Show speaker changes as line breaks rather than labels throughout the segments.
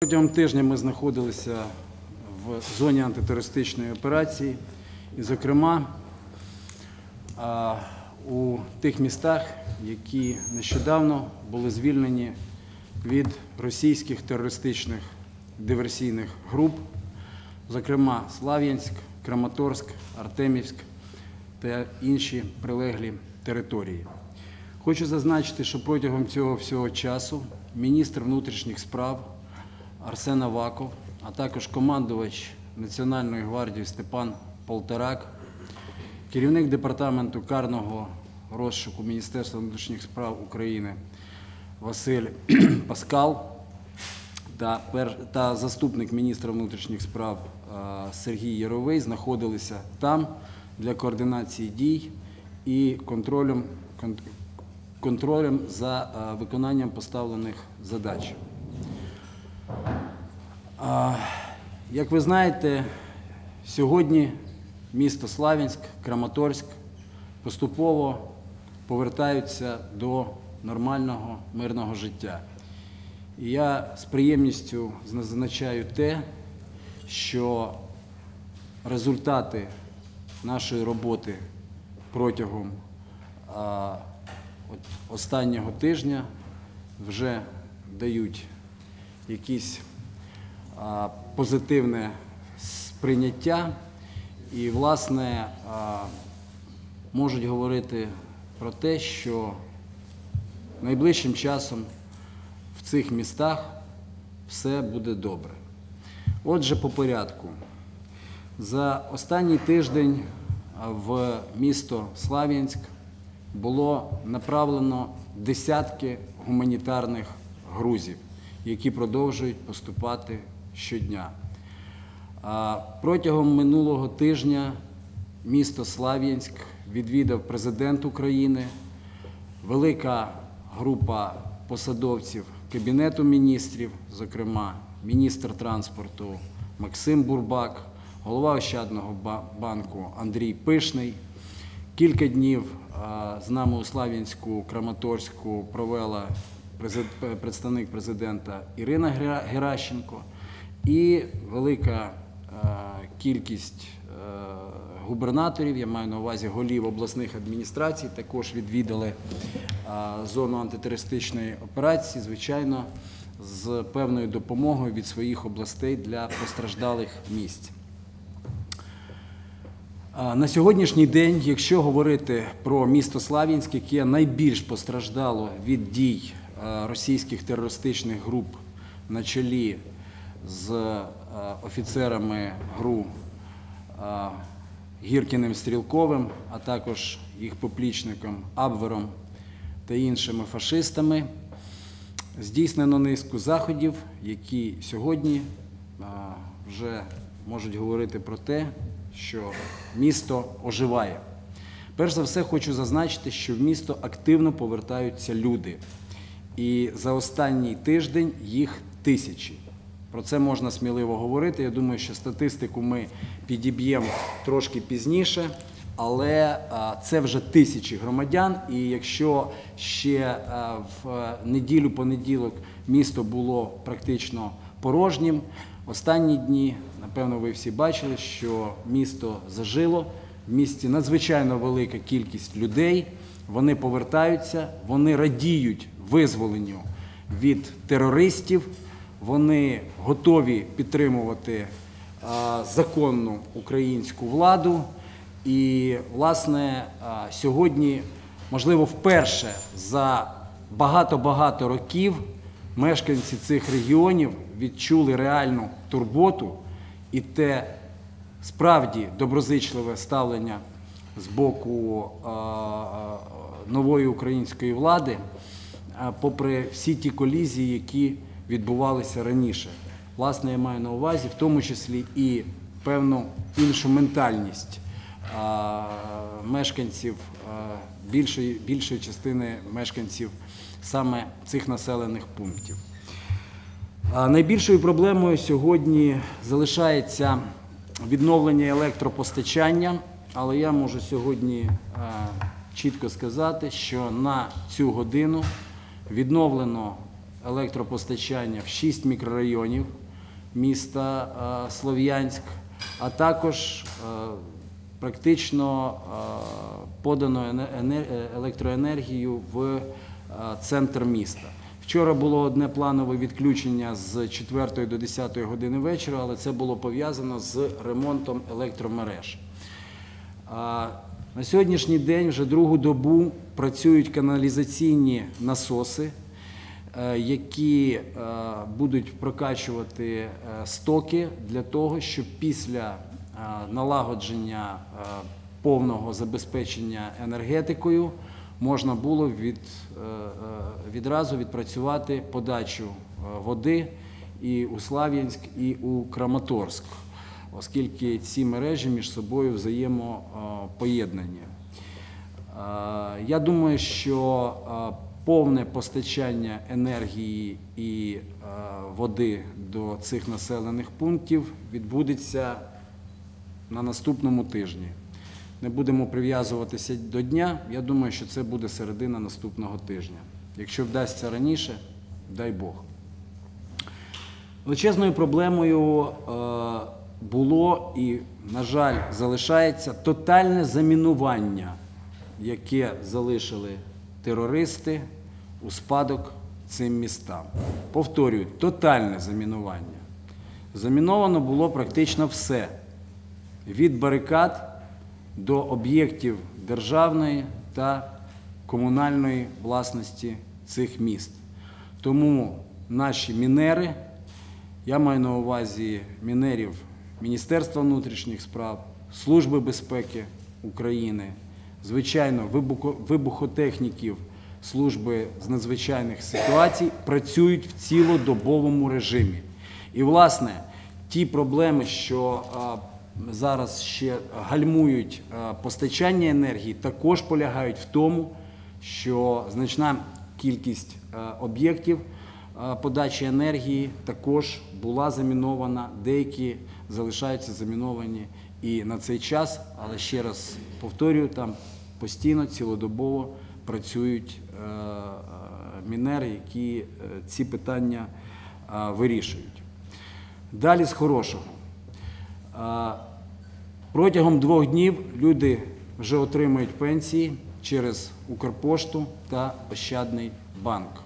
Протягом тижня ми знаходилися в зоні антитерористичної операції, і, зокрема, у тих містах, які нещодавно були звільнені від російських терористичних диверсійних груп, зокрема Слав'янськ, Краматорськ, Артемівськ та інші прилеглі території. Хочу зазначити, що протягом цього всього часу міністр внутрішніх справ Арсен Аваков, а також командувач Національної гвардії Степан Полторак, керівник департаменту карного розшуку Міністерства внутрішніх справ України Василь Паскал та, заступник міністра внутрішніх справ Сергій Яровий знаходилися там для координації дій і контролем, контролем за виконанням поставлених задач. Як ви знаєте, сьогодні місто Славянськ, Краматорськ поступово повертаються до нормального мирного життя. І я з приємністю зазначаю те, що результати нашої роботи протягом останнього тижня вже дають якісь позитивне сприйняття і, власне, можуть говорити про те, що найближчим часом в цих містах все буде добре. Отже, по порядку. За останній тиждень в місто Слав'янськ було направлено десятки гуманітарних грузів, які продовжують поступати щодня. Протягом минулого тижня місто Слав'янськ відвідав президент України, велика група посадовців Кабінету міністрів, зокрема міністр транспорту Максим Бурбак, голова Ощадного банку Андрій Пишний. Кілька днів з нами у Слав'янську, Краматорську провела представник президента Ірина Геращенко і велика кількість е, губернаторів, я маю на увазі голів обласних адміністрацій, також відвідали зону антитерористичної операції, звичайно, з певною допомогою від своїх областей для постраждалих місць. На сьогоднішній день, якщо говорити про місто Слав'янськ, яке найбільш постраждало від дій е, російських терористичних груп на чолі з е, офіцерами ГРУ е, Гіркіним Стрілковим, а також їх поплічником Абвером та іншими фашистами, здійснено низку заходів, які сьогодні вже можуть говорити про те, що місто оживає. Перш за все, хочу зазначити, що в місто активно повертаються люди. І за останній тиждень їх тисячі. Про це можна сміливо говорити. Я думаю, що статистику ми підіб'ємо трошки пізніше, але це вже тисячі громадян. І якщо ще в неділю-понеділок місто було практично порожнім, останні дні, напевно, ви всі бачили, що місто зажило. В місті надзвичайно велика кількість людей. Вони повертаються, вони радіють визволенню від терористів. Вони готові підтримувати законну українську владу. І, власне, сьогодні, можливо, вперше за багато-багато років мешканці цих регіонів відчули реальну турботу і те справді доброзичливе ставлення з боку а, нової української влади, попри всі ті колізії, які відбувалися раніше. Власне, я маю на увазі, в тому числі і певну іншу ментальність мешканців більшої, більшої частини мешканців саме цих населених пунктів. Найбільшою проблемою сьогодні залишається відновлення електропостачання, але я можу сьогодні чітко сказати, що на цю годину відновлено електропостачання в 6 мікрорайонів міста е, Слов'янськ, а також е, практично е, подано ене- ене- електроенергію в центр міста. Вчора було одне планове відключення з 4 до 10 години вечора, але це було пов'язано з ремонтом електромереж. На сьогоднішній день вже другу добу працюють каналізаційні насоси, які е, будуть прокачувати е, стоки для того, щоб після е, налагодження е, повного забезпечення енергетикою можна було від, е, е, відразу відпрацювати подачу е, води і у Слав'янськ, і у Краматорськ оскільки ці мережі між собою взаємопоєднані. Е, Я думаю, що е, повне постачання енергії і е, води до цих населених пунктів відбудеться на наступному тижні. Не будемо прив'язуватися до дня. Я думаю, що це буде середина наступного тижня. Якщо вдасться раніше, дай Бог. Величезною проблемою е, було і, на жаль, залишається тотальне замінування, яке залишили терористи у спадок цим містам. Повторюю, тотальне замінування. Заміновано було практично все: від барикад до об'єктів державної та комунальної власності цих міст. Тому наші мінери, я маю на увазі мінерів Міністерства внутрішніх справ, Служби безпеки України, звичайно, вибухо- вибухотехніків служби з надзвичайних ситуацій працюють в цілодобовому режимі. І, власне, ті проблеми, що зараз ще гальмують постачання енергії, також полягають в тому, що значна кількість об'єктів подачі енергії також була замінована, деякі залишаються заміновані і на цей час, але ще раз повторюю, там постійно цілодобово працюють е, е, мінери, які е, ці питання вирішують. Далі з хорошого. Протягом двох днів люди вже отримують пенсії через Укрпошту та Ощадний банк.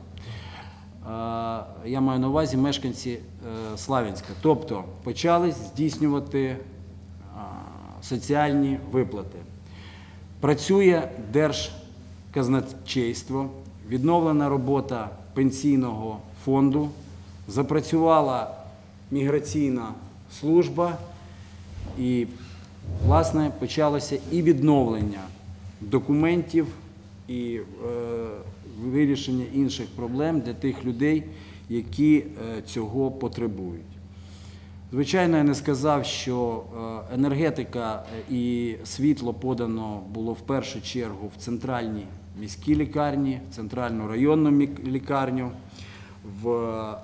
Я маю на увазі мешканці Славянська. Тобто почали здійснювати соціальні виплати. Працює Держказначейство, відновлена робота пенсійного фонду, запрацювала міграційна служба і, власне, почалося і відновлення документів, і е, вирішення інших проблем для тих людей, які е, цього потребують. Звичайно, я не сказав, що е, енергетика е, і світло подано було в першу чергу в центральній міській лікарні, в центральну районну лікарню, в, е,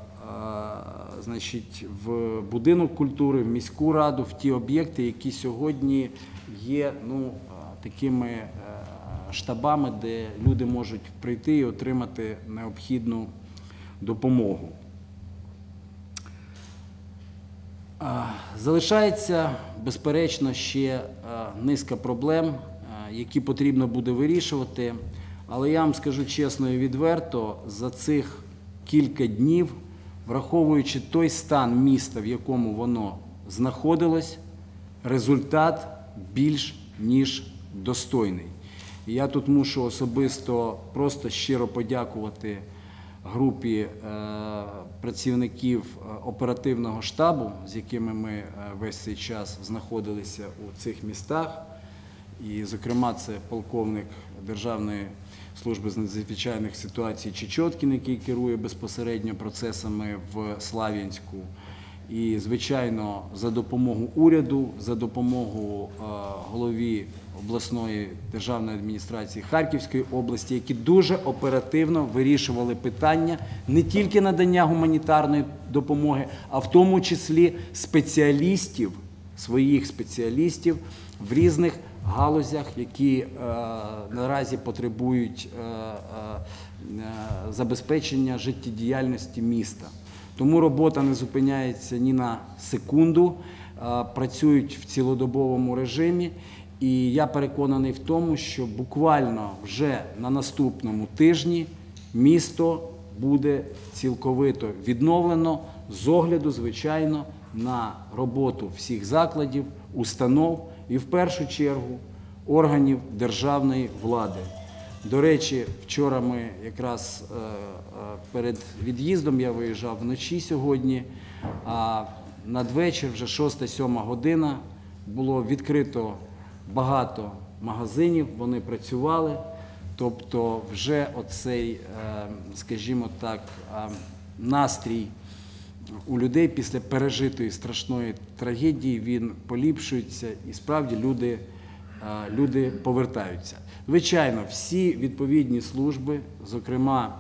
значить, в будинок культури, в міську раду, в ті об'єкти, які сьогодні є ну, такими штабами, де люди можуть прийти і отримати необхідну допомогу. А, Залишається, безперечно, ще е, низка проблем, е, які потрібно буде вирішувати. Але я вам скажу чесно і відверто, за цих кілька днів, враховуючи той стан міста, в якому воно знаходилось, результат більш ніж достойний. Я тут мушу особисто просто щиро подякувати групі е, працівників е, оперативного штабу, з якими ми е, весь цей час знаходилися у цих містах. І, зокрема, це полковник Державної служби з надзвичайних ситуацій Чечоткін, який керує безпосередньо процесами в Слав'янську. І, звичайно, за допомогу уряду, за допомогу голові обласної державної адміністрації Харківської області, які дуже оперативно вирішували питання не тільки надання гуманітарної допомоги, а в тому числі спеціалістів своїх спеціалістів в різних галузях, які е, наразі потребують е, е, забезпечення життєдіяльності міста. Тому робота не зупиняється ні на секунду, працюють в цілодобовому режимі. І я переконаний в тому, що буквально вже на наступному тижні місто буде цілковито відновлено з огляду, звичайно, на роботу всіх закладів, установ і в першу чергу органів державної влади. До речі, вчора ми якраз е, е, перед від'їздом я виїжджав вночі сьогодні, а надвечір, вже 6-7 година, було відкрито багато магазинів, вони працювали. Тобто, вже оцей, е, скажімо так, е, настрій у людей після пережитої страшної трагедії він поліпшується і справді люди, е, люди повертаються. Звичайно, всі відповідні служби, зокрема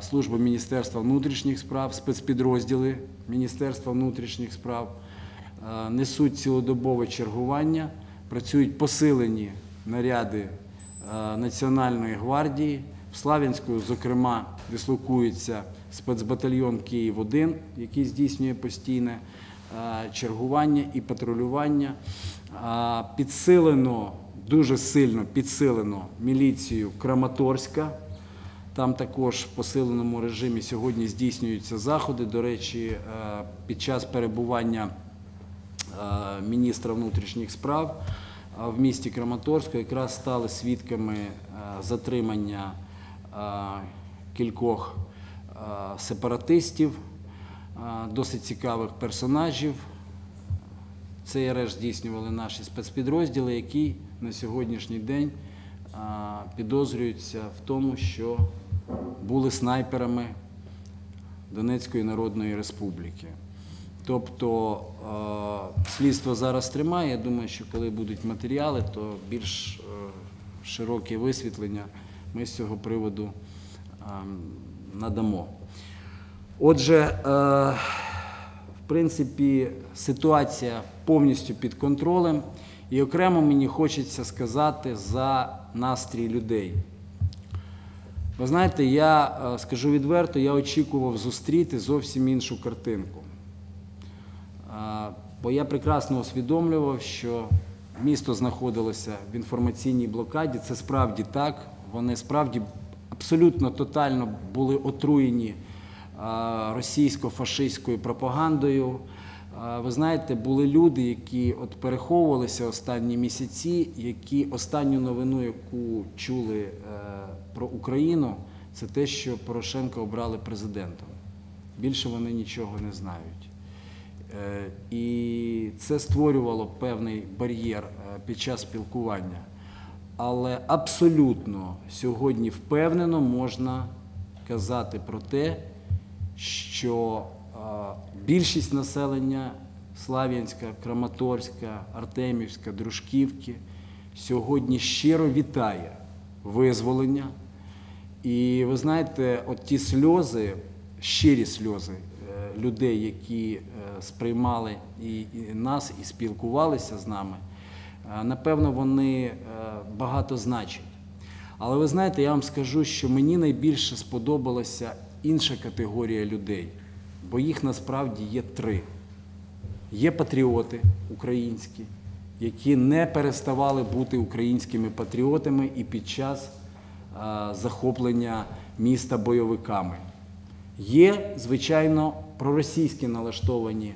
служба Міністерства внутрішніх справ, спецпідрозділи Міністерства внутрішніх справ несуть цілодобове чергування, працюють посилені наряди е, Національної гвардії. В Славянську, зокрема, дислокується спецбатальйон Київ-1, який здійснює постійне е, чергування і патрулювання. Підсилено, дуже сильно підсилено міліцію Краматорська. Там також в посиленому режимі сьогодні здійснюються заходи. До речі, е, під час перебування міністра внутрішніх справ е, в місті Краматорську якраз стали свідками е, затримання е, кількох е, сепаратистів, е, досить цікавих персонажів. Цей арешт здійснювали наші спецпідрозділи, які на сьогоднішній день підозрюються в тому, що були снайперами Донецької Народної Республіки. Тобто е, слідство зараз тримає. Я думаю, що коли будуть матеріали, то більш е, широке висвітлення ми з цього приводу е, надамо. Отже, е, в принципі, ситуація повністю під контролем. І окремо мені хочеться сказати за настрій людей. Ви знаєте, я скажу відверто, я очікував зустріти зовсім іншу картинку. Бо я прекрасно усвідомлював, що місто знаходилося в інформаційній блокаді. Це справді так. Вони справді абсолютно тотально були отруєні російсько-фашистською пропагандою. Ви знаєте, були люди, які от переховувалися останні місяці, які останню новину, яку чули е, про Україну, це те, що Порошенка обрали президентом. Більше вони нічого не знають. Е, І це створювало певний бар'єр е, під час спілкування. Але абсолютно сьогодні впевнено можна казати про те, що е, більшість населення Слав'янська, Краматорська, Артемівська, Дружківки сьогодні щиро вітає визволення. І ви знаєте, от ті сльози, щирі сльози людей, які сприймали і, нас, і спілкувалися з нами, е, напевно, вони е, багато значать. Але ви знаєте, я вам скажу, що мені найбільше сподобалася інша категорія людей, бо їх насправді є три. Є патріоти українські, які не переставали бути українськими патріотами і під час захоплення міста бойовиками. Є, звичайно, проросійські налаштовані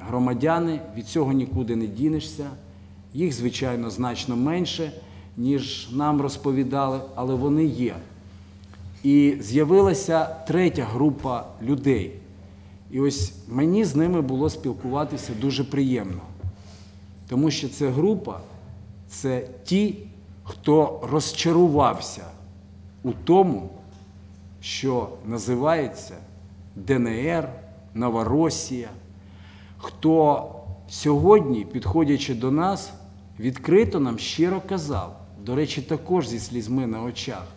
громадяни, від цього нікуди не дінешся. Їх, звичайно, значно менше, ніж нам розповідали, але вони є. І з'явилася третя група людей. І ось мені з ними було спілкуватися дуже приємно. Тому що ця група це ті, хто розчарувався у тому, що називається ДНР, Новоросія, хто сьогодні, підходячи до нас, відкрито нам щиро казав, до речі, також зі слізьми на очах.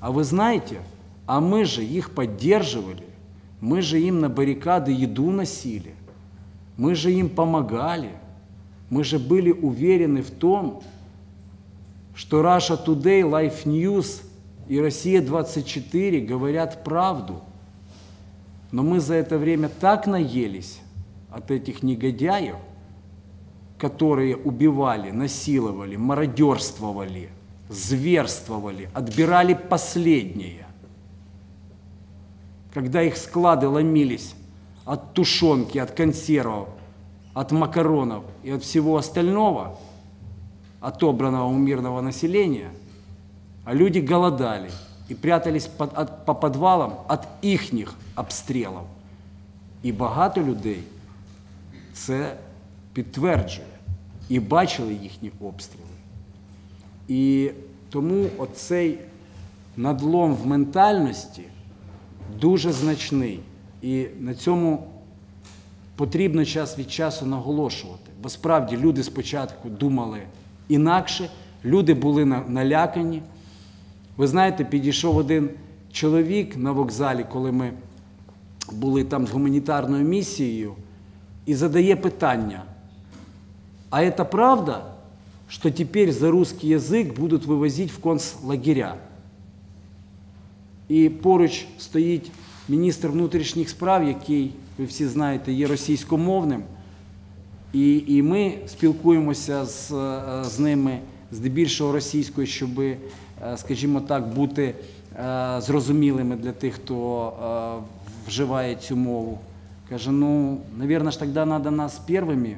А вы знаете, а мы же их поддерживали, мы же им на баррикады еду носили, Мы же им помогали. Мы же были уверены в том, что Russia Today, Life News и Россия 24 говорят правду. Но мы за это время так наелись от этих негодяев, которые убивали, насиловали, мародерствовали, зверствовали, отбирали последнее. Когда их склады ломились от тушенки, от консервов, от макаронов и от всего остального, отобранного у мирного населения, а люди голодали и прятались под- от- по подвалам от ихніх обстрілів. І багато людей це підтверджує і бачили їхні обстріли. І тому оцей надлом в ментальності дуже значний. І на цьому потрібно час від часу наголошувати. Бо справді люди спочатку думали інакше, люди були на- налякані. Ви знаєте, підійшов один чоловік на вокзалі, коли ми були там з гуманітарною місією, і задає питання: а это правда, что теперь за русский язык будут вывозить в концлагеря? І поруч стоїть міністр внутрішніх справ, який, ви всі знаєте, є російськомовним. І, і ми спілкуємося з, е, з ними здебільшого російською, щоб, скажімо так, бути е, зрозумілими для тих, хто е, вживає цю мову. Каже, ну, наверное, ж тогда надо нас первыми е,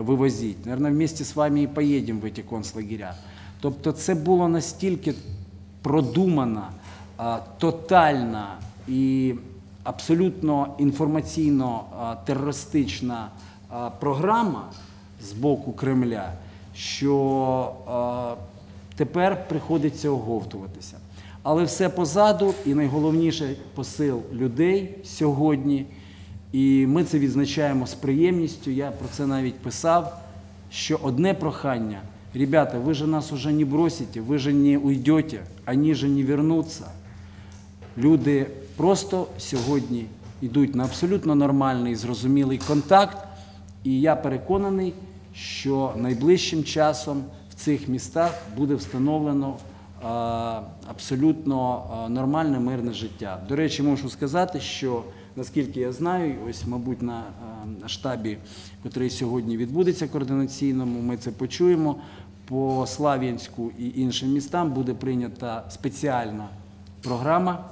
вивозити. Наверное, вместе з вами і поїдемо в ці концлагеря. Тобто це було настільки продумана, а, тотальна і абсолютно інформаційно терористична програма з боку Кремля, що тепер приходиться оговтуватися. Але все позаду, і найголовніше посил людей сьогодні. І ми це відзначаємо з приємністю. Я про це навіть писав, що одне прохання. Ребята, ви же нас уже не бросите, ви же не уйдете, они же не вернуться. Люди просто сьогодні йдуть на абсолютно нормальний, зрозумілий контакт. І я переконаний, що найближчим часом цих містах буде встановлено абсолютно нормальне мирне життя. До речі, можу сказати, що наскільки я знаю, ось, мабуть, на штабі, який сьогодні відбудеться координаційному, ми це почуємо. По Слав'янську і іншим містам буде прийнята спеціальна програма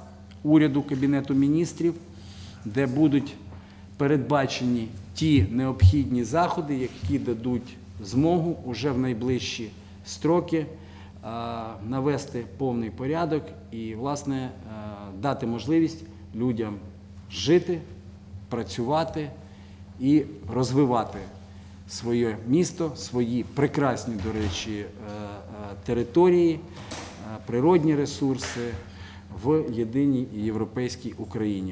уряду Кабінету міністрів, де будуть передбачені ті необхідні заходи, які дадуть змогу уже в найближчі строки навести повний порядок і, власне, дати можливість людям жити, працювати і розвивати своє місто, свої прекрасні, до речі, е, е, території, е, природні ресурси в єдиній європейській Україні.